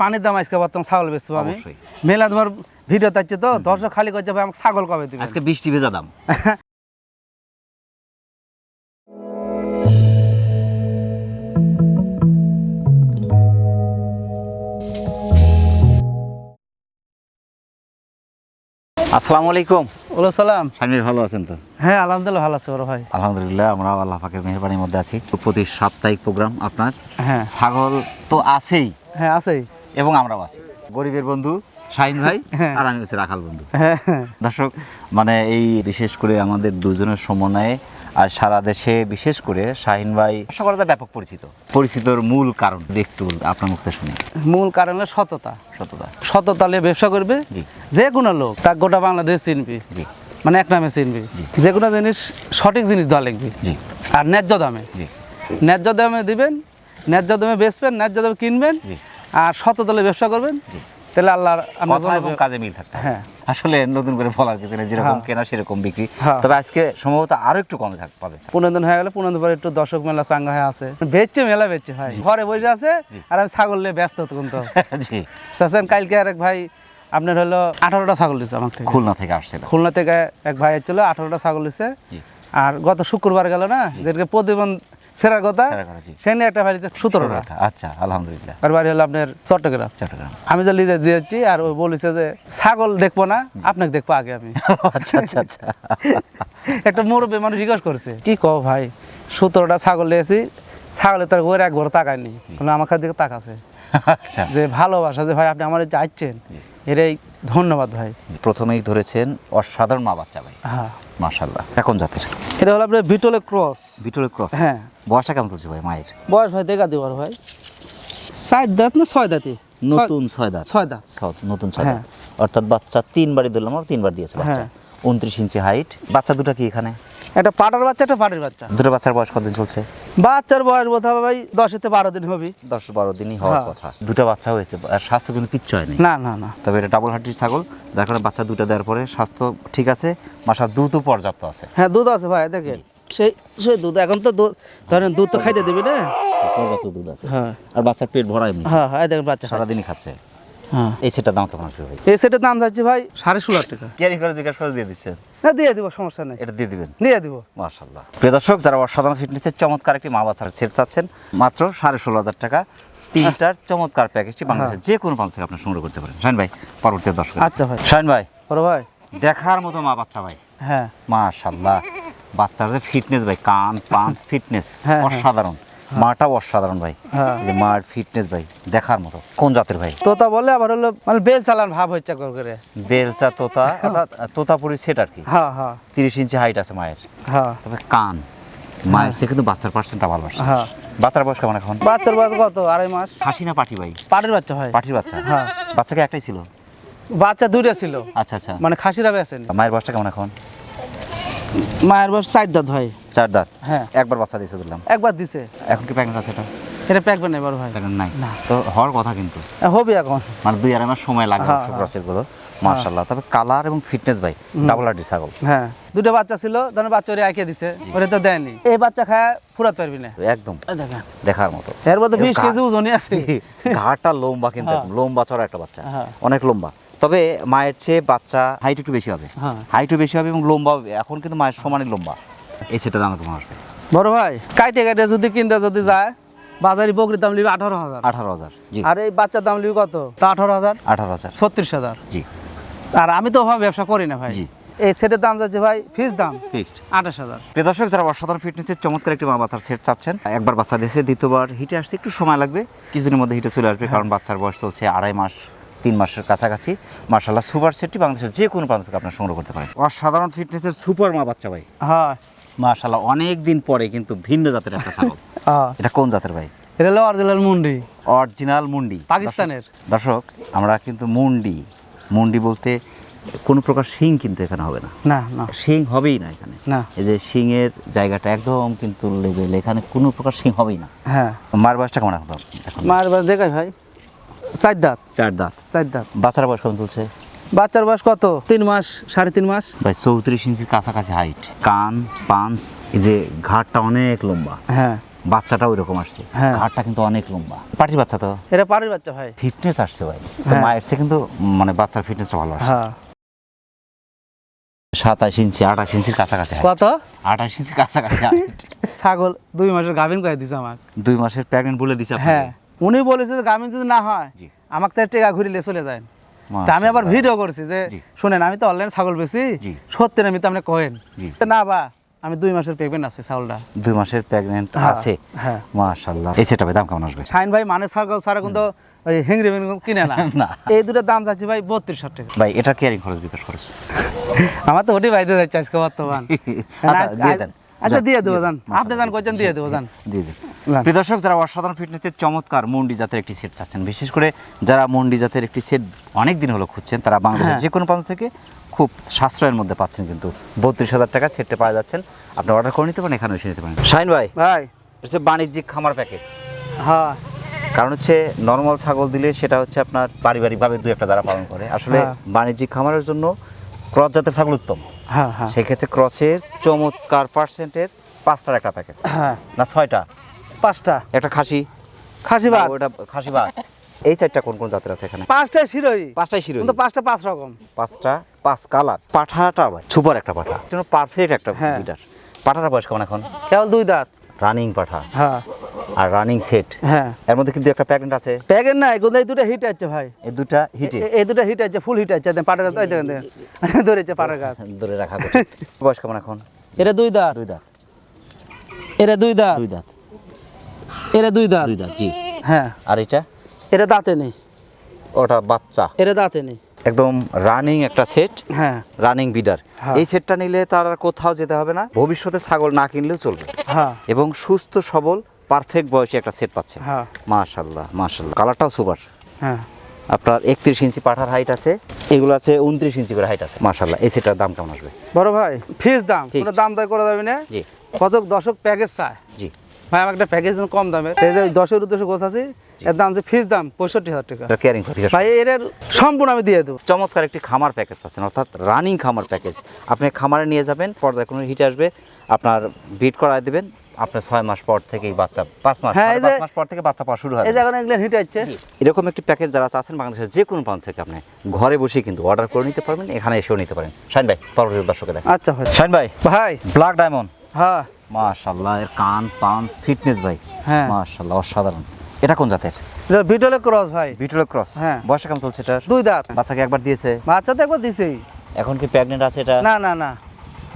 পানির দাম আজকে বর্তমান ছাগল বেচবো আমি। মেলা তোমার ভিডিও থাকছে তো দর্শক খালি করছে ভাই আমাকে ছাগল কবে দিবে আজকে বৃষ্টি ভেজা দাম। আসসালামু আলাইকুম। ওলো সালাম। স্বামীর ভালো আছেন তো? হ্যাঁ আলহামদুলিল্লাহ ভালো আছে বড় ভাই। আলহামদুলিল্লাহ আমরা আল্লাহ পাকের মেহরবানির মধ্যে আছি। প্রতি সাপ্তাহিক প্রোগ্রাম আপনার। হ্যাঁ। ছাগল তো আছেই। হ্যাঁ আছেই। এবং আমরাও আছি। গরিবের বন্ধু শাহিন ভাই হ্যাঁ। আর আমি হচ্ছে রাখাল বন্ধু। হ্যাঁ। দর্শক মানে এই বিশেষ করে আমাদের দুজনের সমন্বয়ে আর সারা দেশে বিশেষ করে শাহিন ভাই সকলে ব্যাপক পরিচিত। পরিচিতর মূল কারণ একটু আপনার মুখতে শুনি। মূল কারণ হলো সততা। সততা। সততা নিয়ে ব্যবসা করবে জি। যে কোনো লোক তার গোটা বাংলাদেশ চিনবি। জি। মানে এক নামে চিনবি। জি। যে কোনো জিনিস সঠিক জিনিস দেওয়া লিখবি জি। আর ন্যায্য দামে। জি। ন্যায্য দামে দিবেন ন্যায্য দামে বেচবেন ন্যায্য দামে কিনবেন। জি। আর সততালে ব্যবসা করবেন তাহলে আল্লাহর কথা এবং কাজে মিল থাকতে হ্যাঁ। আসলে নতুন করে বলার কিছু নেই যেরকম হ্যাঁ। কেনা সেরকম বিক্রি। হ্যাঁ। তবে আজকে সম্ভবত আরও একটু কমে থাক পাবে পনেরো দিন হয়ে গেলে পনেরো দিন পরে একটু দর্শক মেলা চাঙ্গা হয়ে আছে। বেচছে মেলা বেচছে ভাই। ঘরে বসে আছে আর আমি ছাগল নিয়ে ব্যস্ত তখন তো। জি। চাচ্ছেন কালকে আরেক ভাই আপনার হলো আঠারোটা ছাগল দিচ্ছে আমার থেকে। খুলনা থেকে আসছিল। খুলনা থেকে এক ভাই ছিল আঠারোটা ছাগল দিচ্ছে আর গত শুক্রবার গেল না যেটাকে প্রতিবন্ধ সেরার কথা? সেরা কথা, জি। সে নিয়ে একটা দিচ্ছে সতেরোটা আচ্ছা আলহামদুলিল্লাহ। আর বাড়ি হলো আপনার চট্টগ্রাম। চট্টগ্রাম। আমি যে লিজে দিয়েছি আর ও বলেছে যে ছাগল দেখব না আপনাকে দেখব আগে আমি। আচ্ছা আচ্ছা আচ্ছা। একটা মুরব্বী মানুষ জিজ্ঞাসা করছে কি কও ভাই সতেরোটা ছাগল নিয়েছি ছাগলে তার ঘরে একবার তাকায়নি। কোনো আমার দিকে তাকাছে? আচ্ছা। যে ভালোবাসা যে ভাই আপনি আমার চাইছেন। এটাই ধন্যবাদ ভাই। প্রথমেই ধরেছেন অসাধারণ মা বাচ্চা ভাই। হ্যাঁ। মাশাল্লাহ এখন জাতের? এটা হলো আপনার বিটলে ক্রস। বিটলে ক্রস? হ্যাঁ। বয়সটা কেমন চলছে ভাই মায়ের? বয়স ভাই দেখা দিবার ভাই। সাত দাঁত না ছয় দাঁতি নতুন ছয় দাঁত। ছয় দাঁত। নতুন ছয় হ্যাঁ। দাঁত। অর্থাৎ বাচ্চা তিনবারই ধরলাম আর তিনবার দিয়েছে বাচ্চা। হ্যাঁ। উনত্রিশ ইঞ্চি হাইট বাচ্চা দুটো কি এখানে? একটা পাটার বাচ্চা একটা পাটির বাচ্চা। দুটো বাচ্চার বয়স কতদিন চলছে? বাচ্চার বয়স বোধ হবে ভাই থেকে বারো দিন হবে। দশ বারো দিনই হওয়ার হ্যাঁ। কথা। দুটো বাচ্চা হয়েছে আর স্বাস্থ্য কিন্তু কিচ্ছু হয়নি। না না না। তবে এটা ডাবল হার্টির ছাগল যার কারণে বাচ্চা দুটো দেওয়ার পরে স্বাস্থ্য ঠিক আছে মাসা দুধও পর্যাপ্ত আছে। হ্যাঁ দুধ আছে ভাই দেখে সেই সেই দুধ এখন তো দুধ ধরেন দুধ তো খাইতে দিবি না? পর্যাপ্ত দুধ আছে। হ্যাঁ। আর বাচ্চার পেট ভরা এমনি। হ্যাঁ হ্যাঁ দেখেন বাচ্চা। সারাদিনই খাচ্ছে। হ্যাঁ। এই সেটার দাম কেমন আসবে ভাই? এই সেটের দাম যাচ্ছে ভাই সাড়ে ষোলো টাকা। ক্যারি করে জিজ্ঞাসা করে দিয়ে দিচ্ছেন? হ্যাঁ দিয়ে দিব সমস্যা নেই। এটা দিয়ে দিবেন? দিয়ে দিব। মাশাল্লাহ প্রিয় দর্শক যারা অসাধারণ ফিটনেসের চমৎকার একটি মা বাচ্চার সেট চাচ্ছেন। মাত্র সাড়ে ষোলো হাজার টাকা। তিনটার চমৎকার প্যাকেজটি বাংলাদেশের যে কোনো প্রান্ত থেকে আপনি সংগ্রহ করতে পারেন। শাহিন ভাই পরবর্তী দর্শক। আচ্ছা ভাই। শাহিন ভাই বড় ভাই। দেখার মতো মা বাচ্চা ভাই। হ্যাঁ। মাশাল্লাহ বাচ্চার যে ফিটনেস ভাই কান পাঁচ ফিটনেস হ্যাঁ, হ্যাঁ। অসাধারণ। মাটাও অসাধারণ ভাই। হ্যাঁ। যে মার ফিটনেস ভাই দেখার মতো কোন জাতের ভাই? তোতা বলে আবার হলো মানে বেল চালান ভাব হচ্ছে করে করে। বেলচা তোতা অর্থাৎ তোতাপুরি সেট আর কি। হ্যাঁ হ্যাঁ। তিরিশ ইঞ্চি হাইট আছে মায়ের। হ্যাঁ। তবে কান মায়ের সে কিন্তু বাচ্চার পার্সেন্টটা ভালো হ্যাঁ। বাচ্চার বয়স কেমন এখন? বাচ্চার বয়স কত? আড়াই মাস। হাসি না পাটি ভাই? পাটির বাচ্চা ভাই পাটির বাচ্চা? হ্যাঁ। বাচ্চাকে একটাই ছিল? বাচ্চা দুইটা ছিল। আচ্ছা আচ্ছা। মানে খাসিরা বেছেন মায়ের বয়সটা কেমন এখন? মায়ের বয়স চার দাঁত ভাই। চার দাঁত? হ্যাঁ। একবার বাচ্চা দিয়েছে দিলাম একবার দিছে। এখন কি প্যাকেট আছে এটা? এটা না এবার ভাই। প্যাকেট নাই। না। তো হওয়ার কথা কিন্তু। হবে এখন। মানে দুই আড়াই মাস সময় লাগবে হ্যাঁ, শুক্রাসেরগুলো মার্শাল্লাহ তবে কালার এবং ফিটনেস ভাই ডাবল হার্ডি ছাগল হ্যাঁ। দুটো বাচ্চা ছিল ধরেন বাচ্চা ওরে আঁকে দিছে ওরে তো দেয়নি। এই বাচ্চা খায় ফুরাতে পারবি না। একদম। দেখার মতো। এর মধ্যে বিশ কেজি ওজনই আছে। ঘাটটা লম্বা কিন্তু হ্যাঁ। লম্বা চড়া একটা বাচ্চা। হ্যাঁ। অনেক লম্বা। তবে মায়ের চেয়ে বাচ্চা হাইট একটু বেশি হবে। হ্যাঁ। হাইটও বেশি হবে এবং লম্বা হবে। এখন কিন্তু মায়ের সমানই লম্বা। এই সেটা দাম তোমার আসবে বড় ভাই কাইটে কাইটে যদি কিনতে যদি যায় বাজারে বকরির দাম লিবে আঠারো হাজার। আঠারো হাজার জি। আর এই বাচ্চার দাম লিবে কত? তা আঠারো হাজার। আঠারো হাজার। ছত্রিশ হাজার। জি। আর আমি তো ওভাবে ব্যবসা করি না ভাই। জি। এই সেটের দাম যাচ্ছে ভাই ফিস দাম। ফিক্সড আঠাশ হাজার। দর্শক যারা অসাধারণ ফিটনেসের চমৎকার একটি মা বাচ্চার সেট চাচ্ছেন একবার বাচ্চা দিয়েছে দ্বিতীয়বার হিটে আসতে একটু সময় লাগবে কিছুদিনের মধ্যে হিটে চলে আসবে কারণ বাচ্চার বয়স চলছে আড়াই মাস। তিন মাসের কাছাকাছি। মার্শাল্লাহ সুপার সেটটি বাংলাদেশের যে কোনো প্রান্ত থেকে আপনার সংগ্রহ করতে পারেন। অসাধারণ ফিটনেসের সুপার মা বাচ্চা ভাই। হ্যাঁ। মার্শাল্লাহ অনেক দিন পরে কিন্তু ভিন্ন জাতের একটা ছাগল। হ্যাঁ। এটা কোন জাতের ভাই? এটা হলো অরিজিনাল মুন্ডি। অরিজিনাল মুন্ডি। পাকিস্তানের। দর্শক আমরা কিন্তু মুন্ডি। মুন্ডি বলতে কোনো প্রকার শিং কিন্তু এখানে হবে না। না না। শিং হবেই না এখানে। না। এই যে শিংয়ের জায়গাটা একদম কিন্তু লেভেল এখানে কোনো প্রকার শিং হবেই না। হ্যাঁ। মার বয়সটা কেমন এখন? মায়ের বয়স দেখাই ভাই। চার দাঁত চার দাঁত চার দাঁত বাচ্চার বয়স কেমন চলছে? বাচ্চার বয়স কত? তিন মাস সাড়ে তিন মাস? ভাই চৌত্রিশ ইঞ্চির কাছাকাছি হাইট কান পাঞ্চ এই যে ঘাটটা অনেক লম্বা। হ্যাঁ। বাচ্চাটা ওই রকম আসছে। হ্যাঁ। ঘাটটা কিন্তু অনেক লম্বা। পাটির বাচ্চা তো? এটা পাড়ির বাচ্চা ভাই। ফিটনেস আসছে ভাই। তো হ্যাঁ। মায়ের চেয়ে কিন্তু মানে বাচ্চার ফিটনেসটা ভালো আসছে। হ্যাঁ। সাতাশ ইঞ্চি আঠাশ ইঞ্চির কাছাকাছি কত? আঠাশ ইঞ্চির কাছাকাছি ছাগল দুই মাসের গাভিন করে দিছে আমাকে। দুই মাসের প্রেগনেন্ট বলে দিছে হ্যাঁ। উনি বলেছে যে গাভিন যদি না হয় আমাকে তো টেকা ঘুরিলে চলে যায়। তা আমি আবার ভিডিও করছি যে। শুনেন আমি তো অনলাইন ছাগল বেশি জি। সত্যি আমি তো আপনি কহেন না বা আমি দুই মাসের পেমেন্ট আছে ছাগলটা। দুই মাসের প্রেগনেন্ট হ্যাঁ, আছে। হ্যাঁ। মাশাআল্লাহ। এই সেটা দাম কেমন আসবে? শাইন ভাই মানে ছাগল ছাড়া কিন্তু ওই হেংরি বেংরি কিনে না। না। এই দুটো দাম যাচ্ছে ভাই বত্রিশ ষাট টাকা। ভাই এটা কেয়ারিং খরচ বিকাশ খরচ? আমার তো ওটাই বাইতে যাচ্ছে আজকে বর্তমান। আচ্ছা, দিয়ে দেন। আচ্ছা দিয়ে দেবো যান আপনি যান করছেন দিয়ে দেবো যান দিয়ে প্রিয় দর্শক যারা অসাধারণ ফিটনেসের চমৎকার মন্ডি জাতের একটি সেট চাচ্ছেন বিশেষ করে যারা মন্ডি জাতের একটি সেট অনেক দিন হলো খুঁজছেন তারা বাংলাদেশের হ্যাঁ। যে কোনো প্রান্ত থেকে খুব সাশ্রয়ের মধ্যে পাচ্ছেন কিন্তু বত্রিশ হাজার টাকা সেটটা পাওয়া যাচ্ছেন। আপনি অর্ডার করে নিতে পারেন এখানে এসে নিতে পারেন। শাইন ভাই ভাই। হচ্ছে বাণিজ্যিক খামার প্যাকেজ হ্যাঁ। কারণ হচ্ছে নর্মাল ছাগল দিলে সেটা হচ্ছে আপনার পারিবারিকভাবে দু একটা যারা পালন করে। আসলে হ্যাঁ। বাণিজ্যিক খামারের জন্য ক্রস জাতের ছাগল উত্তম। হ্যাঁ হ্যাঁ। সেক্ষেত্রে ক্রসের চমৎকার পার্সেন্টের পাঁচটার একটা প্যাকেজ হ্যাঁ। না ছয়টা? পাঁচটা। একটা খাসি। খাসি ভাত। ওটা খাসি ভাত। এই চারটা কোন কোন জাতের আছে এখানে? পাঁচটা শিরোই পাঁচটাই শিরোহী। কিন্তু পাঁচটা পাঁচ রকম। পাঁচটা পাঁচ কালার পাঠাটা ভাই সুপার একটা পাঠা। পারফেক্ট একটা হ্যাঁ। লিডার পাঠাটা বয়স কেমন এখন? কেবল দুই দাঁত। রানিং পাঠা হ্যাঁ। আর রানিং সেট হ্যাঁ। এর মধ্যে কিন্তু একটা প্যাকেট আছে। প্যাকেট নাই কিন্তু এই দুটো হিট আছে ভাই। এই দুটো হিটে এই দুটো হিট আছে ফুল হিট আছে। পাটের গাছ এই দেখেন দেখেন। ধরেছে পাটের গাছ। ধরে রাখা। বয়স কেমন এখন? এটা দুই দাঁত। দুই দাঁত। এটা দুই দাঁত। দুই দাঁত। এটা দুই দাঁত। দুই দাঁত জি। হ্যাঁ। আর এটা? এটা দাঁতে নেই। ওটা বাচ্চা। এটা দাঁতে নেই। একদম রানিং একটা সেট হ্যাঁ। রানিং বিডার হ্যাঁ। এই সেটটা নিলে তার আর কোথাও যেতে হবে না ভবিষ্যতে ছাগল না কিনলেও চলবে। হ্যাঁ। এবং সুস্থ সবল পারফেক্ট বয়সে একটা সেট পাচ্ছে হ্যাঁ। মাশাল্লাহ মাশাল্লাহ কালারটাও সুপার হ্যাঁ। আপনার একত্রিশ ইঞ্চি পাঠার হাইট আছে এগুলো আছে উনত্রিশ ইঞ্চি করে হাইট আছে। মাশাল্লাহ এই সেটার দাম কেমন আসবে? বড় ভাই ফিস দাম। কোনো দাম দর করা যাবে না। জি। কত দশক প্যাকেজ চায়। জি। ভাই আমার একটা প্যাকেজ কম দামে। এই যে ওই দশের উদ্দেশ্যে গোছ আছে এর দাম আছে ফিস দাম পঁয়ষট্টি হাজার টাকা। কেয়ারিং ভাই এর সম্পূর্ণ আমি দিয়ে দেবো। চমৎকার একটি খামার প্যাকেজ আছেন অর্থাৎ রানিং খামার প্যাকেজ আপনি খামারে নিয়ে যাবেন পর্যায়ে কোনো হিটে আসবে আপনার বিট করায় দেবেন আপনার ছয় মাস পর থেকেই বাচ্চা পাঁচ মাস হ্যাঁ, যে- মাস পর থেকে বাচ্চা পাওয়া শুরু হয় এই যে এখন এগুলো হিট আছে এরকম একটি প্যাকেজ যারা চাচ্ছেন বাংলাদেশের যে কোনো প্রান্ত থেকে আপনি ঘরে বসে কিন্তু অর্ডার করে নিতে পারবেন এখানে এসেও নিতে পারেন। শাইন ভাই পরবর্তী দর্শকে দেখ আচ্ছা ভাই। শাইন ভাই ভাই। ব্ল্যাক ডায়মন্ড হ্যাঁ। মাশাল্লাহ এর কান পাঞ্চ ফিটনেস ভাই। হ্যাঁ। মাশাল্লাহ অসাধারণ। এটা কোন জাতের? এটা বিটলে ক্রস ভাই। বিটুলের ক্রস। হ্যাঁ। বয়স কেমন চলছে এটার? দুই দাঁত। বাচ্চাকে একবার দিয়েছে? বাচ্চা তো একবার দিছেই। এখন কি প্রেগনেন্ট আছে এটা? না না না।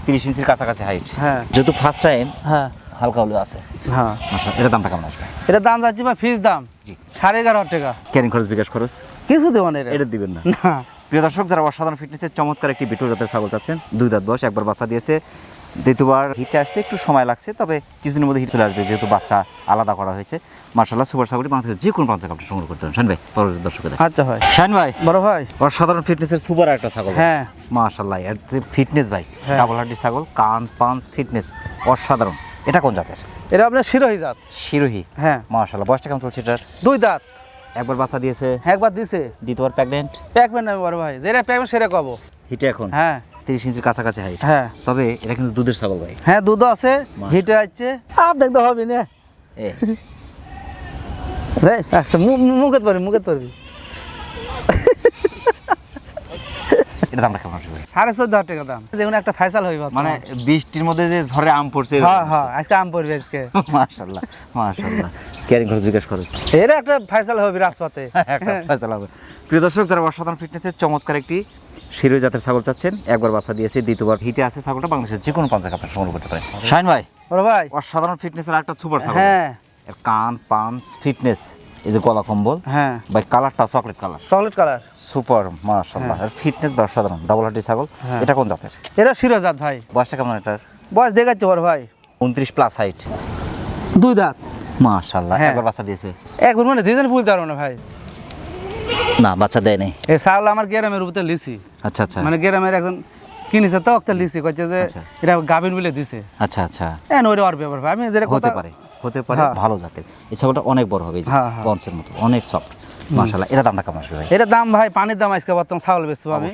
তিরিশ ইঞ্চির কাছাকাছি হাইট হ্যাঁ। যেহেতু ফার্স্ট টাইম হ্যাঁ। হালকা হলেও আছে। হ্যাঁ। এটা দামটা কেমন আসবে? এটা দাম যাচ্ছে ভাই ফিস দাম। জি। সাড়ে এগারো টাকা। ক্যারিং খরচ বিকাশ খরচ? কিছু দেবো না এটা। এটা দিবেন না। না। প্রিয় দর্শক যারা অসাধারণ ফিটনেসের চমৎকার একটি বিটুল জাতের ছাগল চাচ্ছেন দুই দাঁত বয়স একবার বাচ্চা দিয়েছে। দ্বিতীয়বার হিটে আসতে একটু সময় লাগছে তবে কিছুদিনের মধ্যে হিট চলে আসবে যেহেতু বাচ্চা আলাদা করা হয়েছে। মার্শাল্লাহ সুপার ছাগলটি বাংলাদেশের যে কোনো প্রান্ত থেকে আপনি সংগ্রহ করতে পারেন। শান ভাই পরবর্তী দর্শকের আচ্ছা ভাই। শান ভাই বড় ভাই। অসাধারণ ফিটনেসের সুপার একটা ছাগল হ্যাঁ। মাশাল্লাহ এর যে ফিটনেস ভাই হ্যাঁ। ডাবল হাড্ডি ছাগল কান পাঞ্চ ফিটনেস অসাধারণ। এটা কোন জাতের? এটা আপনার শিরোহী জাত। শিরোহী। হ্যাঁ। মার্শাল্লাহ বয়সটা কেমন চলছে এটার? দুই দাঁত। একবার বাচ্চা দিয়েছে। একবার দিছে। দ্বিতীয়বার প্রেগনেন্ট প্যাকবেন আমি বড় ভাই। যেটা প্যাকবেন সেটা কব। হিটে এখন। হ্যাঁ। তিরিশ ইঞ্চির কাছাকাছি হাইট হ্যাঁ। তবে এটা কিন্তু দুধের ছাগল ভাই। হ্যাঁ দুধ আছে হিটে আছে। আপনাকে তো হবে না। আচ্ছা মুখে পারবি মুখে পারবি এটা দামটা কেমন আসবে? সাড়ে চোদ্দ হাজার টাকা দাম। যেগুলো একটা ফেসাল হইব। মানে বৃষ্টির মধ্যে যে ঝড়ে আম পড়ছে হ্যাঁ হ্যাঁ আজকে আম পড়বে আজকে। মাশাল্লাহ মাশাল্লাহ ক্যারিং খরচ জিজ্ঞেস খরচ। এরা একটা ফেসাল হবে রাজপথে। একটা ফয়সালা হবে। প্রিয় দর্শক যারা অসাধারণ ফিটনেসের চমৎকার একটি শিরো জাতের ছাগল চাচ্ছেন একবার বাচ্চা দিয়েছে দ্বিতীয়বার হিটে আছে ছাগলটা বাংলাদেশের যে কোনো পঞ্চায়েত আপনার সংগ্রহ করতে পারেন। শাইন ভাই বড় ভাই। অসাধারণ ফিটনেসের একটা সুপার ছাগল। হ্যাঁ। এর কান পাঞ্চ ফিটনেস এই যে গলা কম্বল। হ্যাঁ। ভাই কালারটা chocolate colour chocolate colour super মাশাল্লাহ এর ফিটনেস বা অসাধারণ। ডাবল হাড্ডি ছাগল। হ্যাঁ। এটা কোন জাতের? এরা শিরোজাত ভাই। বয়সটা কেমন এটার? বয়স দেখাচ্ছে বড় ভাই। উনত্রিশ প্লাস হাইট দুই দাঁত। মাশাল্লাহ হ্যাঁ। একবার বাচ্চা দিয়েছে। এখন মানে দুজন ভুলতে পারব না ভাই। না বাচ্চা দেয় নাই এই চাউল আমার গ্রামের উপরে লিসি আচ্ছা আচ্ছা। মানে গ্রামের একজন কিনেছে তো একটা লিসি কইছে যে আচ্ছা। এটা গাভিন বলে দিছে। আচ্ছা আচ্ছা। হ্যাঁ ওইটা ওর ব্যাপার আমি যেটা হতে পারে হতে পারে হ্যাঁ। ভালো জাতের। এই ছাগলটা অনেক বড় হবে হ্যাঁ, হ্যাঁ। পঞ্চের মতো অনেক সফট মাশাল্লাহ এটা দামটা কেমন আসবে ভাই? এটা দাম ভাই পানির দাম আজকে বর্তমান ছাগল বেচবো আমি।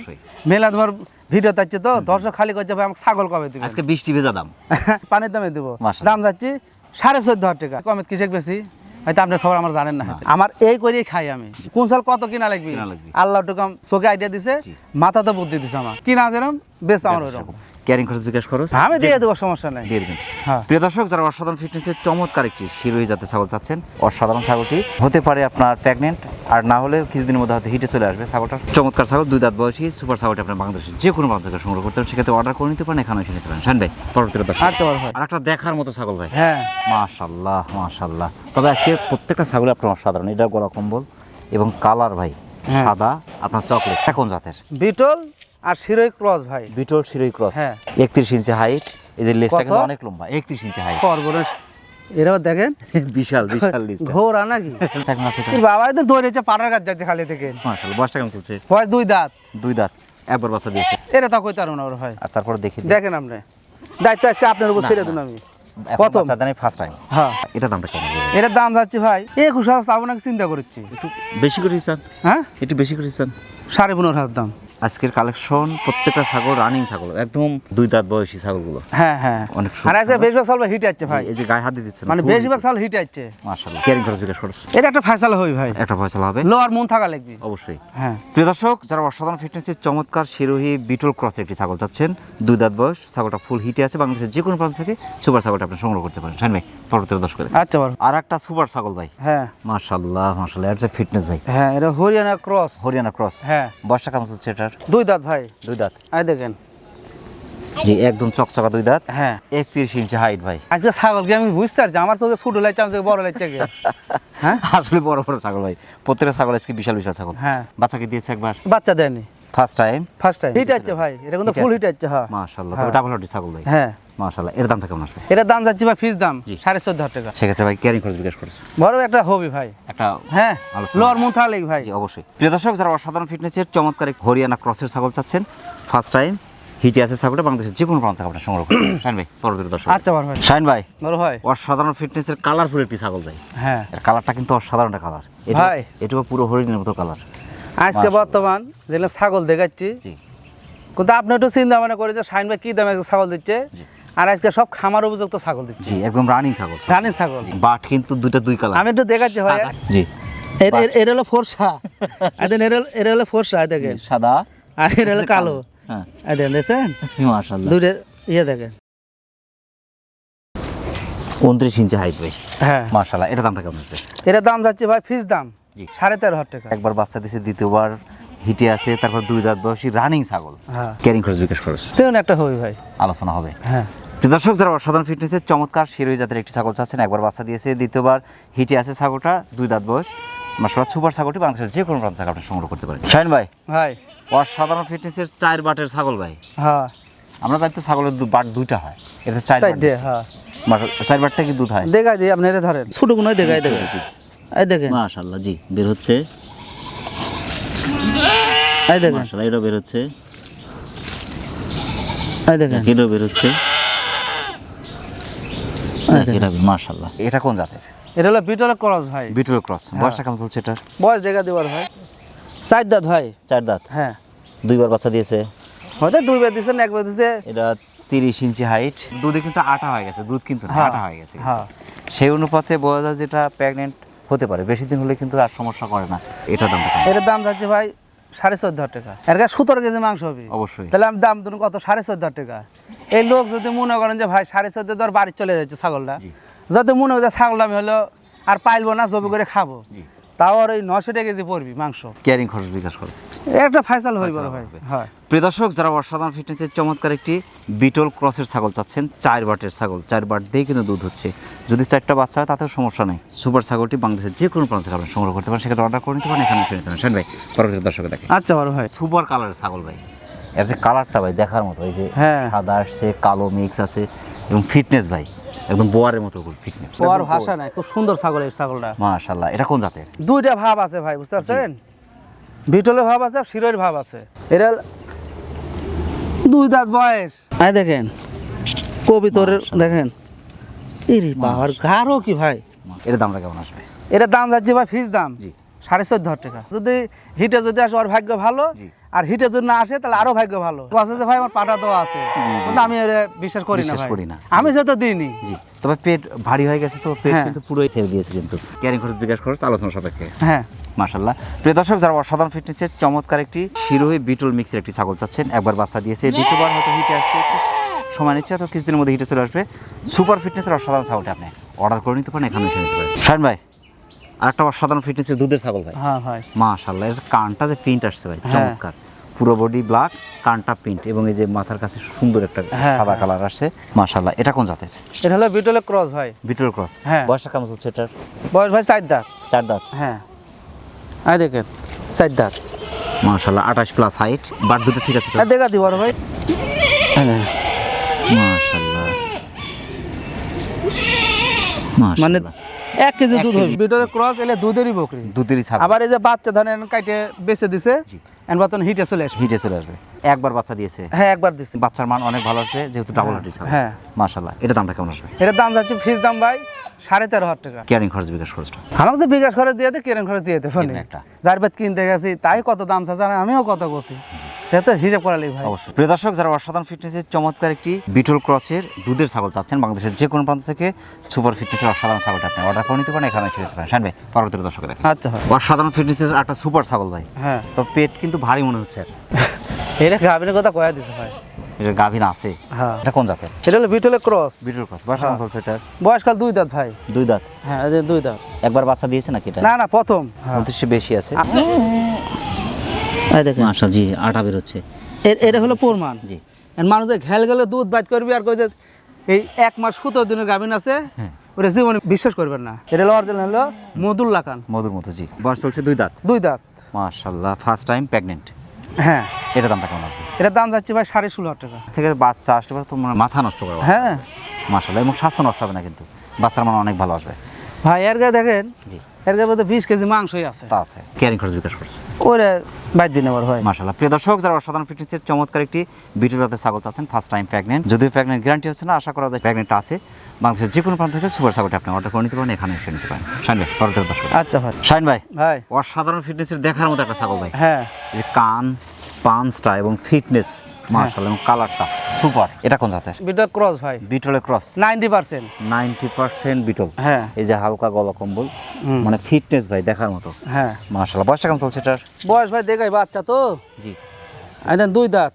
মেলা তোমার ভিডিও যাচ্ছে তো দর্শক খালি করছে ভাই আমাকে ছাগল কবে দিবে আজকে বৃষ্টি ভেজা দাম। পানির দামে দেবো। মাশাআল্লাহ। দাম যাচ্ছে সাড়ে চোদ্দ হাজার টাকা। কমে কিসেক বেশি? হয়তো আপনার খবর আমার জানেন না। আমার এই করেই খাই আমি। কোন সাল কত কিনা লাগবে। আল্লাহ টুকাম চোখে আইডিয়া দিছে। মাথা তো বুদ্ধি দিছে আমার। কিনা যেরকম বেশ আমার ওইরকম। ক্যারিং খরচ বিকাশ খরচ আমি দিয়ে দেবো সমস্যা নাই। দিয়ে দেবেন। হ্যাঁ। প্রিয় দর্শক যারা অসাধারণ ফিটনেসের চমৎকার একটি শিরোহী জাতের ছাগল চাচ্ছেন অসাধারণ ছাগলটি হতে পারে আপনার প্রেগনেন্ট আর না হলে কিছুদিনের মধ্যে হয়তো হিটে চলে আসবে ছাগলটা। চমৎকার ছাগল দুই দাঁত বয়সী সুপার ছাগলটি আপনার বাংলাদেশের যে কোনো থেকে সংগ্রহ করতে পারেন। সেক্ষেত্রে অর্ডার করে নিতে পারেন এখানে এসে নিতে পারেন। শান ভাই পরবর্তী আর একটা দেখার মতো ছাগল ভাই। হ্যাঁ। মাশাল্লাহ মাশাল্লাহ তবে আজকে প্রত্যেকটা ছাগল আপনার অসাধারণ। এটা গলা কম্বল এবং কালার ভাই হ্যাঁ। সাদা আপনার চকলেট। কোন জাতের? বিটল আর শিরোই ক্রস ভাই। বিটল শিরোই ক্রস। হ্যাঁ। একত্রিশ ইঞ্চি হাইট যে লেজটা কিন্তু অনেক লম্বা একত্রিশ ইঞ্চি হাইট পরবরের এরাও দেখেন? বিশাল বিশাল লিস্ট ঘোরা নাকি? এর বাবা তো দৌড়েছে পাড়ার কাজ যাচ্ছে খালি থেকে। মাশাআল্লাহ বয়সটা কেমন চলছে? বয়স দুই দাঁত। দুই দাঁত একবার বাচ্চা দিয়েছে। এরা তা কইতে পারব না ওর ভাই। আর তারপর দেখি। দেখেন আপনি। দায়িত্ব আজকে আপনার উপর ছেড়ে। দিন আমি। কত। বাচ্চা দেন ফার্স্ট টাইম হ্যাঁ। এটা দামটা কেমন? এটার দাম যাচ্ছে ভাই একুশ হাজার চাবো নাকি চিন্তা করছি। একটু বেশি করে হ্যাঁ? একটু বেশি করে সাড়ে পনেরো হাজার দাম। আজকের কালেকশন প্রত্যেকটা ছাগল রানিং ছাগল একদম দুই দাঁত বয়সী ছাগলগুলো। হ্যাঁ হ্যাঁ। অনেক আর আজকে বেশিরভাগ সাল হিট আসছে ভাই। এই যে গায়ে হাত দিয়ে দিচ্ছেন মানে বেশিরভাগ সাল হিট আসছে। মাশাআল্লাহ। ক্যারিং খরচ বিকাশ খরচ। এটা একটা ফাইসাল হই ভাই। একটা ফয়সালা হবে। লোয়ার মন থাকা লাগবে। অবশ্যই। হ্যাঁ। প্রিয় দর্শক যারা অসাধারণ ফিটনেসের চমৎকার শিরোহী বিটল ক্রস একটি ছাগল চাচ্ছেন দুই দাঁত বয়স ছাগলটা ফুল হিটে আছে বাংলাদেশের যে কোনো প্রান্ত থেকে সুপার ছাগলটা আপনি সংগ্রহ করতে পারেন। শাইন ভাই পরবর্তী দর্শক আচ্ছা বড় আর একটা সুপার ছাগল ভাই। হ্যাঁ। মাশাল্লাহ এর যে ফিটনেস ভাই। হ্যাঁ এটা হরিয়ানা ক্রস হরিয়ানা ক্রস হ্যাঁ। বয়সটা কেমন চলছে এটার দুই দাঁত ভাই। দুই দাঁত। আই দেখেন। জি একদম চকচকা দুই দাঁত। হ্যাঁ। একত্রিশ ইঞ্চি হাইট ভাই। আজকে ছাগলকে আমি বুঝতে পারছি? আমার চোখে ছোট লাগছে আমার বড় লাগছে কে? হ্যাঁ? আসলে বড় বড় ছাগল ভাই। প্রত্যেকটা ছাগল আজকে বিশাল বিশাল ছাগল। হ্যাঁ। বাচ্চাকে দিয়েছে একবার। বাচ্চা দেয়নি। First time first time heat আছে ভাই। এটা কিন্তু ফুল হিট আছে। হ্যাঁ। মাশাআল্লাহ। হ্যাঁ। তবে ডাবল হটি ছাগল ভাই। হ্যাঁ। মাশাল্লাহ এর দামটা কেমন আসবে? এটার দাম যাচ্ছে ভাই ফিস দাম। সাড়ে চোদ্দ হাজার টাকা। সেক্ষেত্রে ভাই ক্যারিং খরচ বিকাশ খরচ। বড় একটা হবি ভাই। একটা হ্যাঁ লোয়ার মন থাকা ভাই। জি অবশ্যই। প্রিয় দর্শক যারা অসাধারণ ফিটনেসের চমৎকার হরিয়ানা ক্রসের ছাগল চাচ্ছেন ফার্স্ট টাইম হিটে আছে ছাগলটা বাংলাদেশের যে কোনো প্রান্ত থেকে আপনার সংগ্রহ করবেন শাইন ভাই পরবর্তী দর্শক। আচ্ছা বড় ভাই। শাইন ভাই বড় ভাই। অসাধারণ ফিটনেসের কালারফুল একটি ছাগল ভাই। হ্যাঁ। এর কালারটা কিন্তু অসাধারণ একটা কালার ভাই। এটুকু পুরো হরিণের মতো কালার আজকে বর্তমান যেগুলো ছাগল দেখাচ্ছি কিন্তু আপনি একটু চিন্তা ভাবনা করে যে শাইন ভাই কি দামে ছাগল দিচ্ছে। আর আজকে সব খামার উপযুক্ত ছাগল দিচ্ছে। জি একদম রানিং ছাগল রানীর ছাগল। বাট কিন্তু দুইটা দুই কালার আমি একটু দেখাচ্ছি ভাই। জি। এর- এর- হলো ফোরসা। দেন এর হলো- এটা ফোরসা দেখেন। সাদা। আর এটা হলো কালো। হ্যাঁ। আর দেন দেখছেন? মাশাআল্লাহ। দুইটা ইয়ে দেখেন। উনত্রিশ ইঞ্চি হাইট ভাই। হ্যাঁ। মাশাআল্লাহ এটা দামটা কেমন আছে এটার দাম যাচ্ছে ভাই ফিস দাম। জি। সাড়ে তেরো হাজার টাকা। একবার বাচ্চা দিছে দ্বিতীয়বার হিটে আছে তারপর দুই দাঁত বয়সী রানিং ছাগল। হ্যাঁ। ক্যারিং খরচ বিকাশ খরচ। সেরকম একটা হবি ভাই। আলোচনা হবে। হ্যাঁ। দর্শক যারা অসাধারণ ফিটনেসের চমৎকার শিরোই জাতের একটি ছাগল চাচ্ছেন একবার বাচ্চা দিয়েছে দ্বিতীয়বার হিটে আছে ছাগলটা দুই দাঁত বয়স। মাসাল্লাহ সুপার ছাগলটি বাংলাদেশের যে কোনো প্রান্ত থেকে আপনি সংগ্রহ করতে পারেন। শাইন ভাই ভাই। অসাধারণ ফিটনেসের চার বাটের ছাগল ভাই। হ্যাঁ। আমরা জানি তো ছাগলের বাট দুইটা হয়। এটা চার বাট হ্যাঁ। চার বাটটা কি দুধ হয়? দেখাই দিই আপনি এটা ধরেন। ছোট গুলোই দেখাই দেখেন এই দেখেন। মাশাল্লাহ জি বের হচ্ছে। এই দেখেন। মাশাল্লাহ এটাও বের হচ্ছে এই দেখেন। এটাও বের হচ্ছে এটা মাশাল্লাহ এটা কোন জাতের? এটা হলো বিটলের ক্রস ভাই। বিটল ক্রস। বয়সটা কেমন চলছে এটা? বয়স দেখা দিবার ভাই। চার দাঁত ভাই। চার দাঁত? হ্যাঁ। দুইবার বাচ্চা দিয়েছে? হয়তো দুই বার দিচ্ছেন একবার দিচ্ছে এটা তিরিশ ইঞ্চি হাইট দুধে কিন্তু আটা হয়ে গেছে দুধ কিন্তু না, হ্যাঁ, আটা হয়ে গেছে। হ্যাঁ। সেই অনুপাতে বোঝা যায় যেটা প্রেগনেন্ট হতে পারে। বেশি দিন হলে কিন্তু আর সমস্যা করে না। এটা দাম এটার দাম যাচ্ছে ভাই সাড়ে চোদ্দ হাজার টাকা। এর কাছে সতেরো কেজি মাংস হবে। অবশ্যই। তাহলে আমি দাম ধরুন কত? সাড়ে চোদ্দ হাজার টাকা। এই লোক যদি মনে করেন যে ভাই সাড়ে চোদ্দ ধর বাড়ি চলে যাচ্ছে ছাগলটা। যদি মনে হয় ছাগল ছাগলটা আমি হলো আর পাইলবো না জবি করে খাব। তাও আর ওই নশো টাকা কেজি পড়বি মাংস। ক্যারিং খরচ বিকাশ খরচ। একটা ফাইসাল হয়ে বড় ভাই। হয়। প্রিয় দর্শক যারা অসাধারণ ফিটনেসের চমৎকার একটি বিটল ক্রসের ছাগল চাচ্ছেন চার বাটের ছাগল চার বাট দিয়েই কিন্তু দুধ হচ্ছে। যদি চারটা বাচ্চা হয় তাতেও সমস্যা নেই। সুপার ছাগলটি বাংলাদেশের যে কোনো প্রান্ত থেকে আপনি সংগ্রহ করতে পারেন। সেক্ষেত্রে অর্ডার করে নিতে পারেন এখানে পারেন। শাইন ভাই পরবর্তী দর্শক দেখে আচ্ছা বড় ভাই। সুপার কালারের ছাগল ভাই। এর যে কালারটা ভাই দেখার মতো এই যে হ্যাঁ। সাদা আসছে কালো মিক্স আছে এবং ফিটনেস ভাই। একদম বোয়ারের মতো ফিটনেস বোয়ার ভাষা নাই খুব সুন্দর ছাগল এই ছাগলটা। মাশাআল্লাহ এটা কোন জাতের? দুইটা ভাব আছে ভাই বুঝতে পারছেন? বিটলের ভাব আছে শিরোর ভাব আছে। এটা দুই দাঁত বয়স। আই দেখেন কবিতরের দেখেন। ইরি বাবার গাঢ় কি ভাই? এর দামটা কেমন আসবে? এটা দাম যাচ্ছে ভাই ফিস দাম। জি। সাড়ে চোদ্দ হাজার টাকা। যদি হিটে যদি আসে ওর ভাগ্য ভালো আর হিটে যদি না আসে তাহলে আরও ভাগ্য ভালো। আছে যে ভাই আমার পাটা দেওয়া আছে। কিন্তু আমি বিশ্বাস করি না করি না। আমি যেহেতু দিইনি। জি। তবে পেট ভারী হয়ে গেছে তো পেট হ্যাঁ। কিন্তু পুরোই ছেড়ে দিয়েছে কিন্তু। ক্যারিং খরচ বিকাশ খরচ আলোচনা সাপেক্ষে। হ্যাঁ। মাশাল্লাহ প্রিয় দর্শক যারা অসাধারণ ফিটনেসের চমৎকার একটি শিরোহী বিটল মিক্সের একটি ছাগল চাচ্ছেন। একবার বাচ্চা দিয়েছে দ্বিতীয়বার হয়তো হিটে আসতে একটু সময় নিচ্ছে তো কিছুদিনের মধ্যে হিটে চলে আসবে। সুপার ফিটনেসের অসাধারণ ছাগলটা আপনি অর্ডার করে নিতে পারেন এখানে এসে নিতে পারেন। শাহিন ভাই। আরেকটা অসাধারণ ফিটনেসের দুধের ছাগল ভাই। হ্যাঁ ভাই। এর কানটা যে প্রিন্ট আসছে ভাই হ্যাঁ। চমৎকার। পুরো বডি ব্ল্যাক কানটা প্রিন্ট এবং এই যে মাথার কাছে সুন্দর একটা হ্যাঁ, সাদা হ্যাঁ। কালার আসছে। মাশাল্লাহ এটা কোন জাতের? এটা হলো বিটলের ক্রস ভাই। বিটল ক্রস হ্যাঁ। বয়সটা কেমন চলছে এটার? বয়স ভাই চার দাঁত। চার দাঁত? হ্যাঁ। আই দেখেন চার দাঁত। মাশাল্লাহ আঠাশ প্লাস হাইট বার দুটো ঠিক আছে তো? দেখা দি বড় ভাই। দেখেন। মাশাল্লাহ মানে এক কেজি দুধ হবে বিটলের ক্রস এলে দুধেরই বকরি। দুধেরই ছাগল আবার এই যে বাচ্চা ধরেন কাইটে বেঁচে দিছে জি। এন হিটে চলে আসবে। হিটে চলে আসবে। একবার বাচ্চা দিয়েছে। হ্যাঁ একবার দিছি। বাচ্চার মান অনেক ভালো আসবে যেহেতু ডাবল হার্টের ছাগল হ্যাঁ। মাশাল্লাহ এটা দামটা কেমন আসবে? এটার দাম যাচ্ছে ফিস দাম ভাই সাড়ে তেরো হাজার টাকা। কেয়ারিং খরচ বিকাশ খরচটা? আমাকে তো বিকাশ খরচ দিয়ে দে কেরেন খরচ দিয়ে দে ফোনে। একটা। যার বেদ কিনতে গেছি তাই কত দাম চাচ্ছে আমিও কত করছি। তো হিসাব করালি ভাই। অবশ্যই। প্রিয় দর্শক যারা অসাধারণ ফিটনেসের চমৎকার একটি বিটল ক্রসের দুধের ছাগল চাচ্ছেন বাংলাদেশের যে কোনো প্রান্ত থেকে সুপার ফিটনেসের অসাধারণ ছাগলটা আপনি অর্ডার করে নিতে পারেন এখানে এসে নিতে পারেন। আচ্ছা অসাধারণ ফিটনেসের একটা সুপার ছাগল ভাই। হ্যাঁ। তো পেট কিন্তু ভারী মনে হচ্ছে। এটা গাভিনের কথা কয়া দিছে ভাই। এটা গাভীর আছে। হ্যাঁ। এটা কোন জাতের? এটা হলো বিটলের ক্রস। Beetle cross. বয়স কেমন চলছে এটার? বয়সকাল দুই দাঁত ভাই। দুই দাঁত? হ্যাঁ দুই দাঁত। একবার বাচ্চা দিয়েছে নাকি এটা? না না প্রথম। হ্যাঁ। উনত্রিশে বেশি আছে। দেখেন। আশা জি আটা বেরোচ্ছে। এটা হলো প্রমাণ। জি। মানুষ ঘেল গেলে দুধ বাইট করবি আর কই যে এই এক মাস সতেরো দিনের গাভিন আছে হ্যাঁ। ওরা জীবনে বিশ্বাস করবেন না। এটা হলো অরিজিনাল হলো মধুল্লা খান মধুর মতো জি। বয়স চলছে দুই দাঁত। দুই দাঁত। মাশাল্লাহ ফার্স্ট টাইম প্রেগনেন্ট হ্যাঁ। এটা দামটা কেমন আসবে এটার দাম যাচ্ছে ভাই সাড়ে ষোলো হাজার টাকা। থেকে বাচ্চা আসতে পারে তো মানে মাথা নষ্ট করে হ্যাঁ। মাশাল্লাহ এবং স্বাস্থ্য নষ্ট হবে না কিন্তু। বাচ্চার মান অনেক ভালো আসবে। ভাই এর গায়ে দেখেন জি। এর গায়ে বিশ কেজি মাংসই আছে। তা আছে। কেয়ারিং খরচ বিকাশ করছে। ওরে বাইর দিন আবার ভাই মাশাল্লাহ প্রিয় দর্শক যারা অসাধারণ ফিটনেসের চমৎকার একটি বিটু জাতের ছাগল আছেন ফার্স্ট টাইম প্রেগনেন্ট যদিও প্রেগনেন্ট গ্যারান্টি হচ্ছে না আশা করা যায় প্রেগনেন্ট আছে। বাংলাদেশের যে কোনো প্রান্ত থেকে সুপার ছাগলটা আপনি অর্ডার করে নিতে পারেন এখানে এসে নিতে পারেন। শাইন ভাই পরবর্তী দর্শক আচ্ছা ভাই। শাইন ভাই ভাই। অসাধারণ ফিটনেসের দেখার মতো একটা ছাগল ভাই। হ্যাঁ। যে কান পাঞ্চটা এবং ফিটনেস মাশাল্লাহ এবং কালারটা সুপার। এটা কোন জাতের? বিটল ক্রস ভাই। বিটলের cross. Ninety percent. Ninety percent Beetal. হ্যাঁ। এই যে হালকা গলা কম্বল মানে ফিটনেস ভাই দেখার মতো। হ্যাঁ। মাশাল্লাহ বয়সটা কেমন চলছে এটার? বয়স ভাই দেখাই বাচ্চা তো। জি। আইদান দুই দাঁত।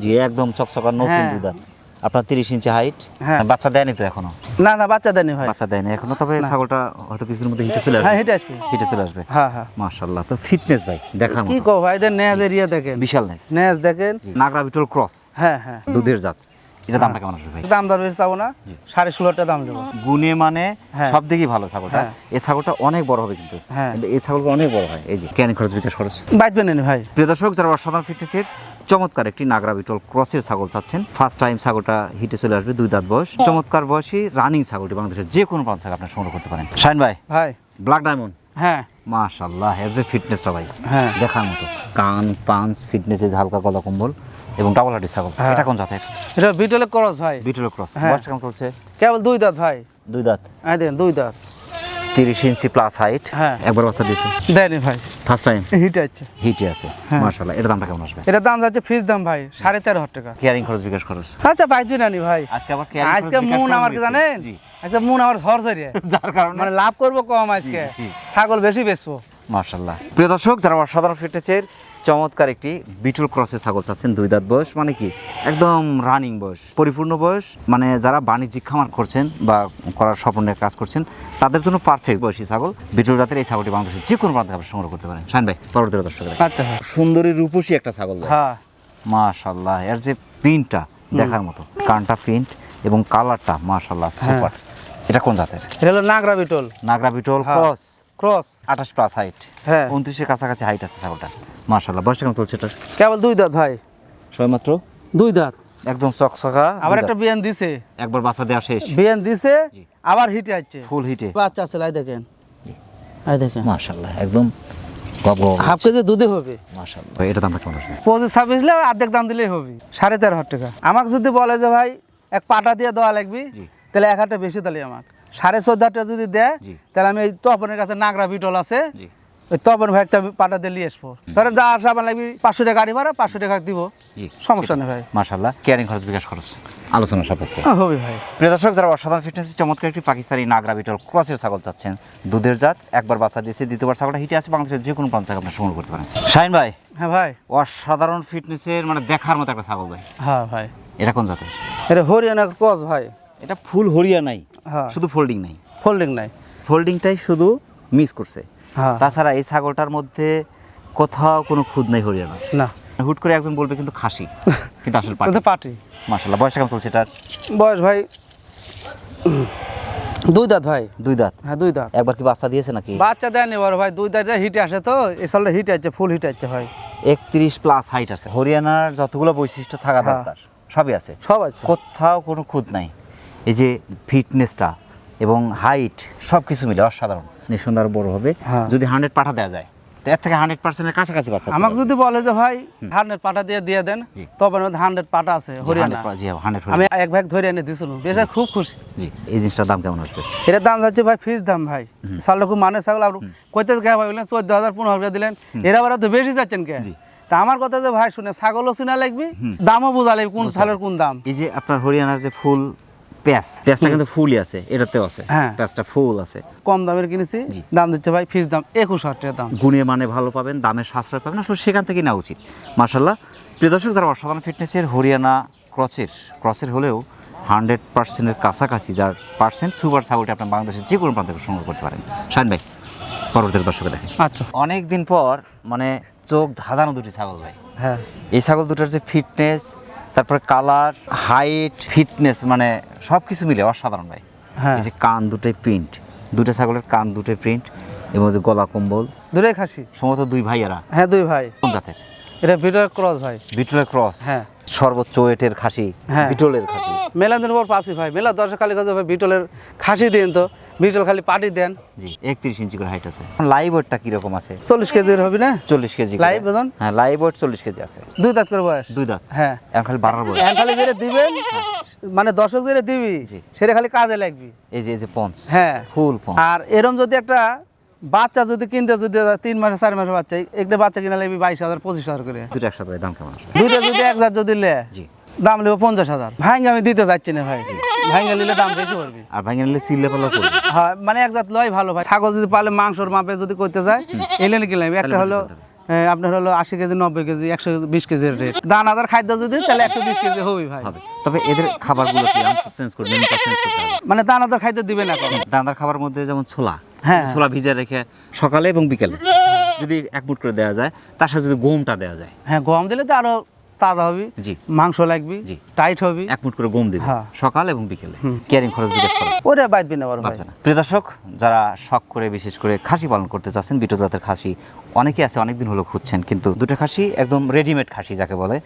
জি একদম চকচকা নতুন দুই দুধ আপনার তিরিশ ইঞ্চি হাইট হ্যাঁ। বাচ্চা দেয়নি তো এখনও? না না বাচ্চা দেয়নি ভাই। বাচ্চা দেয়নি এখনও? তবে ছাগলটা হয়তো কিছুদিনের মধ্যে হিটে চলে হ্যাঁ আসবে। হেঁটে আসবে। হিটে চলে আসবে। হ্যাঁ হ্যাঁ। মাশাল্লাহ তো ফিটনেস ভাই দেখার কি কো ভাই এদের নেজ এরিয়া দেখেন। বিশাল নেস নেজ দেখেন। নাগরা বিটল ক্রস হ্যাঁ হ্যাঁ। দুধের জাত। এটা দামটা কেমন আসবে ভাই? দাম দর বেশি চাবো না। সাড়ে ষোলোটা দাম দেবো। গুণে মানে হ্যাঁ। সব দিকেই ভালো ছাগলটা। হ্যাঁ। এই ছাগলটা অনেক বড় হবে কিন্তু। হ্যাঁ। এই ছাগলটা অনেক বড় হয়। এই যে ক্যানি খরচ বিকাশ খরচ? বাইতবে নেন ভাই। প্রিয় দর্শক যারা অসাধারণ ফিটনেসের চমৎকার একটি নাগরা বিটল ক্রসের ছাগল চাচ্ছেন। ফার্স্ট টাইম ছাগলটা হিটে চলে আসবে দুই দাঁত বয়স। চমৎকার বয়সী রানিং ছাগলটি বাংলাদেশের যে কোনো প্রান্ত থেকে আপনার সংগ্রহ করতে পারেন। শাইন ভাই ভাই। ব্ল্যাক ডায়মন্ড হ্যাঁ। মাশাল্লাহ এর যে ফিটনেসটা ভাই। হ্যাঁ। দেখার মতো। কান পাঞ্চ ফিটনেস হালকা গলা কম্বল এবং ডাবল হার্টি ছাগল। হ্যাঁ। এটা কোন জাতের? এটা বিটলে ক্রস ভাই। বিটল ক্রস। হ্যাঁ। বয়সটা কেমন চলছে? কেবল দুই দাঁত ভাই। দুই দাঁত। হ্যাঁ দেন দুই দাঁত। তিরিশ ইঞ্চি প্লাস হাইট হ্যাঁ। একবার বাচ্চা দিয়েছে। দেয়নি ভাই। ফার্স্ট টাইম হিট আছে। হিটে আছে। মাশাআল্লাহ এটা দামটা কেমন আসবে? এটা দাম যাচ্ছে ফিস দাম ভাই সাড়ে তেরো হাজার টাকা। কেয়ারিং খরচ বিকাশ খরচ? আচ্ছা বাইতবে নানি ভাই। আজকে আবার কেয়ারিং আজকে মন আমার কি জানেন? জি। আচ্ছা মন আমার ঝড় ঝরিয়ে যার কারণে? মানে লাভ করব কম আজকে। ছাগল বেশি বেচবো। মাশাআল্লাহ। প্রিয় দর্শক যারা অসাধারণ ফিটনেসের চমৎকার একটি বিটল ক্রসের ছাগল চাচ্ছেন দুই দাঁত বয়স মানে কি একদম রানিং বয়স পরিপূর্ণ বয়স মানে যারা বাণিজ্যিক খামার করছেন বা করার স্বপ্নের কাজ করছেন তাদের জন্য পারফেক্ট বয়সী ছাগল বিটল জাতের এই ছাগলটি বাংলাদেশের যে কোনো প্রান্তে আপনি সংগ্রহ করতে পারেন। শাইন ভাই পরবর্তী দর্শক আচ্ছা সুন্দরী রূপসী একটা ছাগল। হ্যাঁ। মাশাল্লাহ এর যে প্রিন্টটা দেখার মতো কানটা প্রিন্ট এবং কালারটা মাশাল্লাহ হ্যাঁ। সুপার এটা কোন জাতের? এটা হলো নাগরা বিটল। নাগরা বিটল হ্যাঁ। ক্রস ক্রস আঠাশ প্লাস হাইট হ্যাঁ। উনত্রিশের কাছাকাছি হাইট আছে ছাগলটা। মাশাল্লাহ বয়সটা কেমন চলছে এটা কেবল দুই দাঁত ভাই। সবেমাত্র দুই দাঁত। একদম চকচকা আবার একটা। বিয়ান দিছে। একবার বাচ্চা দেওয়া শেষ। বিয়ান দিছে আবার হিটে আসছে। ফুল হিটে বাচ্চা আছে লাই দেখেন। এই দেখেন। মাশাল্লাহ একদম হাফ কেজি দুধে হবে। মাশাল্লাহ এটা দামটা কেমন আসবে? পঁচিশ ছাব্বিশ হলে অর্ধেক দাম দিলেই হবে। সাড়ে তেরো হাজার টাকা। আমাকে যদি বলে যে ভাই এক পাটা দিয়ে দেওয়া লাগবে তাহলে এক হাজার বেশি তাহলে আমাকে। সাড়ে চোদ্দ হাজার টাকা যদি দেয় তাহলে আমি এই তপনের কাছে নাগরা বিটল আছে। ওই তপন ভাই একটা পাটা দিয়ে নিয়ে আসব। ধরেন যা আসা আমার লাগবে পাঁচশো টাকা গাড়ি ভাড়া পাঁচশো টাকা দিব। সমস্যা নেই ভাই। মাশাল্লাহ কেয়ারিং খরচ বিকাশ খরচ আলোচনা সাপেক্ষে। হ্যাঁ, হবে ভাই। প্রিয় দর্শক যারা অসাধারণ ফিটনেসের চমৎকার একটি পাকিস্তানি নাগরা বিটল ক্রসের ছাগল চাচ্ছেন দুধের জাত একবার বাচ্চা দিয়েছে দ্বিতীয়বার ছাগলটা হিটে আছে বাংলাদেশের যে কোনো প্রান্ত থেকে আপনি সংগ্রহ করতে পারেন। শাহিন ভাই হ্যাঁ ভাই। অসাধারণ ফিটনেসের মানে দেখার মতো একটা ছাগল ভাই। হ্যাঁ ভাই। এটা কোন জাতের? এটা হরিয়ানা ক্রস ভাই। এটা ফুল হরিয়া নাই হ্যাঁ শুধু ফোল্ডিং নাই। ফোল্ডিং নাই। ফোল্ডিংটাই শুধু মিস করছে। হ্যাঁ। তাছাড়া এই ছাগলটার মধ্যে কোথাও কোনো খুদ নাই হরিয়ানা। না। হুট করে একজন বলবে কিন্তু খাসি কিন্তু আসলে কিন্তু পাটি। মাসাল্লাহ বয়স কেমন চলছে এটার? বয়স ভাই দুই দাঁত ভাই। দুই দাঁত? হ্যাঁ দুই দাঁত। একবার কি বাচ্চা দিয়েছে নাকি? বাচ্চা দেয়নি বড় ভাই দুই দাঁত হিটে আসে তো এই সালটা হিটে আছে ফুল হিটে আছে ভাই। একত্রিশ প্লাস হাইট আছে। হরিয়ানার যতগুলো বৈশিষ্ট্য থাকা হ্যাঁ। দরকার সবই আছে। সব আছে। কোথাও কোনো খুঁত নাই। এই যে ফিটনেসটা এবং হাইট সব কিছু মিলে অসাধারণ। নিঃসন্দেহ বড় হবে। হ্যাঁ। যদি হান্ড্রেড পাঠা দেওয়া যায় এর থেকে হান্ড্রেড পার্সেন্টের কাছাকাছি বাচ্চা আমাকে যদি বলে যে ভাই হান্ড্রেড পাটা দিয়ে দিয়ে দেন। তবে হান্ড্রেড পাটা আছে হরিয়ানা। আমি এক ভাগ ধরে এনে দিছিল বেশ খুব খুশি। জি এই জিনিসটার দাম কেমন আসবে? এটার দাম যাচ্ছে ভাই ফিস দাম ভাই। সাল খুব মানে ছাগল আপনি কইতে কে ভাই বললেন চোদ্দ হাজার পনেরো হাজার দিলেন। এরা আবার তো বেশি যাচ্ছেন কে? তা আমার কথা যে ভাই শুনে ছাগলও চিনা লাগবে দামও বোঝা লাগবে কোন ছাগলের কোন দাম? এই যে আপনার হরিয়ানার যে ফুল প্যাঁচ প্যাঁচটা কিন্তু ফুলই আছে এটাতেও আছে। হ্যাঁ। প্যাঁচটা ফুল আছে। কম দামের কিনেছি দাম দিচ্ছে ভাই ফিস দাম একুশ হাজার টাকা দাম। গুণে মানে ভালো পাবেন দামে সাশ্রয় পাবেন আসলে সেখান থেকেই নেওয়া উচিত। মার্শাল্লাহ প্রিয় দর্শক যারা অসাধারণ ফিটনেসের হরিয়ানা ক্রসের ক্রসের হলেও হান্ড্রেড পার্সেন্টের কাছাকাছি যার পার্সেন্ট সুপার ছাগলটি আপনার বাংলাদেশের যে কোনো প্রান্ত থেকে সংগ্রহ করতে পারেন। শান ভাই পরবর্তী দর্শকে দেখেন। আচ্ছা। অনেক দিন পর মানে চোখ ধাঁধানো দুটি ছাগল ভাই। হ্যাঁ। এই ছাগল দুটোর যে ফিটনেস তারপরে কালার হাইট ফিটনেস মানে সব কিছু মিলে অসাধারণ ভাই। হ্যাঁ। যে কান দুটোই প্রিন্ট দুটো ছাগলের কান দুটোই প্রিন্ট এবং যে গলা কম্বল। দুটোই খাসি। সম্ভবত দুই ভাইয়ারা হ্যাঁ দুই ভাই। কোন জাতের? এটা ভিডিও ক্রস ভাই। বিটলের ক্রস হ্যাঁ। সর্বোচ্চ ওয়েটের খাসি হ্যাঁ। বিটলের খাসি। মেলা দিন পর পাসি ভাই। মেলা দর্শক কাছে ভাই বিটলের খাসি দিন তো। খালি পাটি দেন। জি একত্রিশ ইঞ্চি করে হাইট আছে। লাইভ ওয়েটটা কীরকম আছে? চল্লিশ কেজির হবে না? চল্লিশ কেজি। Live ওজন? হ্যাঁ লাইভ ওয়েট চল্লিশ কেজি আছে। দুই দাঁত করে বয়স? দুই দাঁত। হ্যাঁ। এখন খালি বাড়ার বয়স। এখন খালি যেটা দিবেন মানে দর্শক যেটা দিবি জি। সেটা খালি কাজে লাগবি। এই যে এই যে পঞ্চ হ্যাঁ। ফুল পঞ্চ আর এরম যদি একটা বাচ্চা যদি কিনতে যদি তিন মাসে চার মাসে বাচ্চা একটা বাচ্চা কিনা লাগবে বাইশ হাজার পঁচিশ হাজার করে। দুটো একসাথে দাম কেমন দুইটা যদি এক হাজার যদি লে। জি। দাম নেব পঞ্চাশ হাজার। ভাঙ্গে আমি দিতে যাচ্ছি না ভাই। ভাঙ্গে নিলে দাম বেশি পড়বে আর ভাঙে নিলে চিল্লে করবে। হ্যাঁ মানে এক জাত লয় ভালো ভাই। ছাগল যদি পালে মাংসর মাপে যদি করতে যায় এলে নাকি লাগবে একটা হলো আপনার হলো আশি কেজি নব্বই কেজি একশো বিশ কেজির রেট দানাদার খাদ্য যদি তাহলে একশো বিশ কেজি হবে ভাই। হবে। তবে এদের খাবারগুলো কি চেঞ্জ করবে মানে দানাদার খাদ্য দিবে না দানাদার খাবার মধ্যে যেমন ছোলা হ্যাঁ। ছোলা ভিজে রেখে সকালে এবং বিকেলে যদি এক মুঠ করে দেওয়া যায় তার সাথে যদি গমটা দেওয়া যায়। হ্যাঁ গম দিলে তো আরও তাজা হবে জি। মাংস লাগবে জি। টাইট হবে। এক মুট করে গম দিবে হ্যাঁ। সকাল এবং বিকেলে। কেয়ারিং খরচ বিকাশ খরচ। ওরে বাইদ না বড় ভাই। প্রিয় দর্শক যারা শখ করে বিশেষ করে খাসি পালন করতে চাচ্ছেন বিটো জাতের খাসি অনেকে আছে অনেকদিন হলো খুঁজছেন কিন্তু দুটো খাসি একদম রেডিমেড খাসি যাকে বলে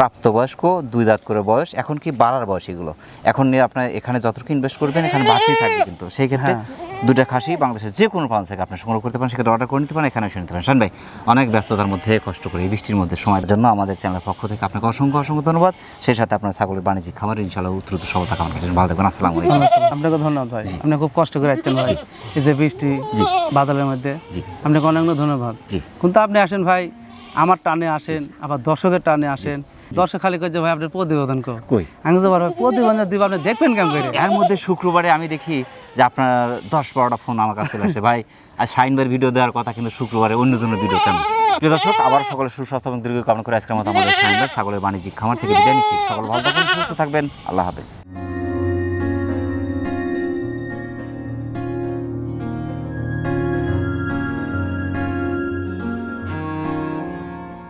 প্রাপ্তবয়স্ক দুই দাঁত করে বয়স এখন কি বাড়ার বয়স এগুলো? এখন নিয়ে আপনার এখানে যতটুকু ইনভেস্ট করবেন এখানে বাড়তেই থাকবে কিন্তু। সেই ক্ষেত্রে দুটা খাসি বাংলাদেশের যে কোনো প্রান্ত থেকে আপনি সংগ্রহ করতে পারেন সেক্ষেত্রে অর্ডার করে নিতে পারেন এখানে এসে নিতে পারেন। শান ভাই অনেক ব্যস্ততার মধ্যে কষ্ট করে এই বৃষ্টির মধ্যে সময়ের জন্য আমাদের চ্যানেলের পক্ষ থেকে আপনাকে অসংখ্য অসংখ্য ধন্যবাদ। সেই সাথে আপনার ছাগলের বাণিজ্যিক খামার ইনশাআল্লাহ উত্তর সফলতা কামনা করছেন ভালো থাকবেন আসসালামু আপনাকে ধন্যবাদ ভাই। আপনি খুব কষ্ট করে আসছেন ভাই। এই যে বৃষ্টি জি। বাদলের মধ্যে জি। আপনাকে অনেক অনেক ধন্যবাদ। জি। কিন্তু আপনি আসেন ভাই আমার টানে আসেন আবার দর্শকের টানে আসেন। দর্শক খালি করছে ভাই আপনার প্রতিবেদন কো। কই? আমি যে ভাই প্রতিবেদন দিব আপনি দেখবেন কেমন করে? এর মধ্যে শুক্রবারে আমি দেখি যে আপনার দশ বারোটা ফোন আমার কাছে আসে। ভাই আর শাইনবার ভিডিও দেওয়ার কথা কিন্তু শুক্রবারে অন্য জন্য ভিডিও কেন? প্রিয় দর্শক আবার সকলের সুস্বাস্থ্য এবং দীর্ঘ কামনা করে আজকের মতো আমাদের শাইনবার ছাগলের বাণিজ্যিক খামার থেকে বিদায় নিচ্ছি। সকল ভালো থাকবেন সুস্থ থাকবেন। আল্লাহ হাফেজ।